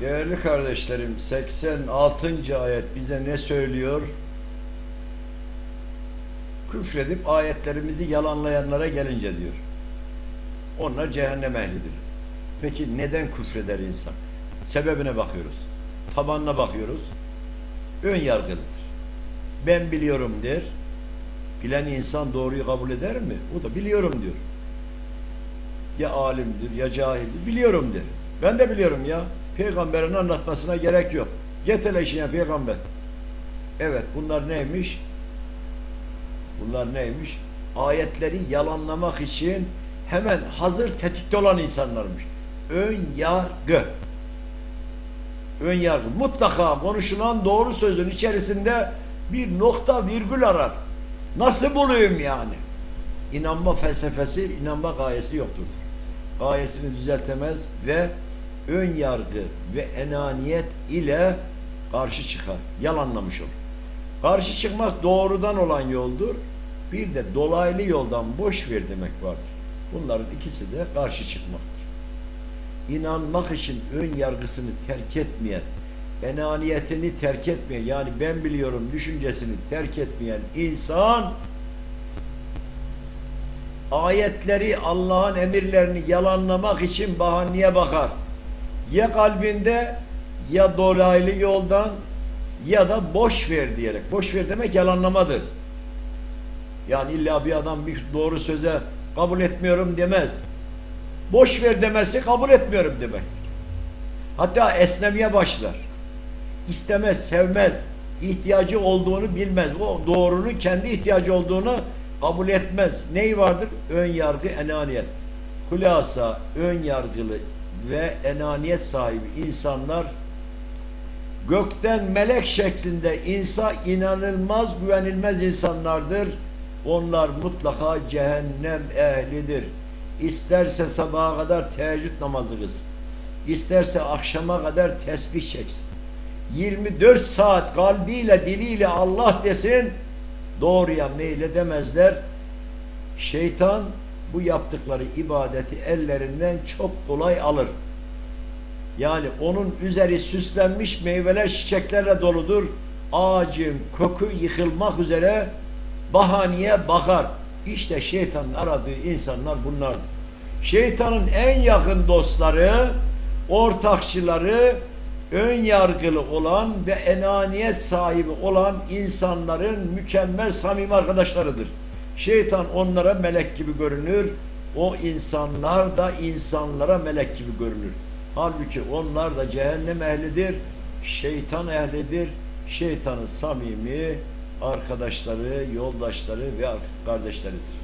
Değerli kardeşlerim 86. ayet bize ne söylüyor? Küfredip ayetlerimizi yalanlayanlara gelince diyor. Onlar cehennem ehlidir. Peki neden küfreder insan? Sebebine bakıyoruz. Tabanına bakıyoruz. Ön yargılıdır. Ben biliyorum der. Bilen insan doğruyu kabul eder mi? O da biliyorum diyor. Ya alimdir ya cahildir. Biliyorum der. Ben de biliyorum ya. Peygamberin anlatmasına gerek yok. Get hele işine peygamber. Evet bunlar neymiş? Bunlar neymiş? Ayetleri yalanlamak için hemen hazır tetikte olan insanlarmış. Ön yargı. Ön yargı. Mutlaka konuşulan doğru sözün içerisinde bir nokta virgül arar. Nasıl bulayım yani? İnanma felsefesi, inanma gayesi yoktur. Gayesini düzeltemez ve ön yargı ve enaniyet ile karşı çıkar. Yalanlamış olur. Karşı çıkmak doğrudan olan yoldur. Bir de dolaylı yoldan boş ver demek vardır. Bunların ikisi de karşı çıkmaktır. İnanmak için ön yargısını terk etmeyen, enaniyetini terk etmeyen, yani ben biliyorum düşüncesini terk etmeyen insan ayetleri, Allah'ın emirlerini yalanlamak için bahaneye bakar. Ya kalbinde ya dolaylı yoldan ya da boş ver diyerek. Boş ver demek yalanlamadır. Yani illa bir adam bir doğru söze kabul etmiyorum demez. Boş ver demesi kabul etmiyorum demektir. Hatta esnemeye başlar. İstemez, sevmez. ihtiyacı olduğunu bilmez. O doğrunun kendi ihtiyacı olduğunu kabul etmez. Neyi vardır? Ön yargı, enaniyet. Hulasa, ön yargılı ve enaniyet sahibi insanlar gökten melek şeklinde insa inanılmaz güvenilmez insanlardır. Onlar mutlaka cehennem ehlidir. İsterse sabaha kadar teheccüd namazı kılsın. İsterse akşama kadar tesbih çeksin. 24 saat kalbiyle diliyle Allah desin doğruya meyledemezler. Şeytan bu yaptıkları ibadeti ellerinden çok kolay alır. Yani onun üzeri süslenmiş meyveler çiçeklerle doludur. Ağacın kökü yıkılmak üzere bahaneye bakar. İşte şeytanın aradığı insanlar bunlardır. Şeytanın en yakın dostları, ortakçıları, ön yargılı olan ve enaniyet sahibi olan insanların mükemmel samimi arkadaşlarıdır. Şeytan onlara melek gibi görünür. O insanlar da insanlara melek gibi görünür. Halbuki onlar da cehennem ehlidir. Şeytan ehlidir. Şeytanın samimi arkadaşları, yoldaşları ve kardeşleridir.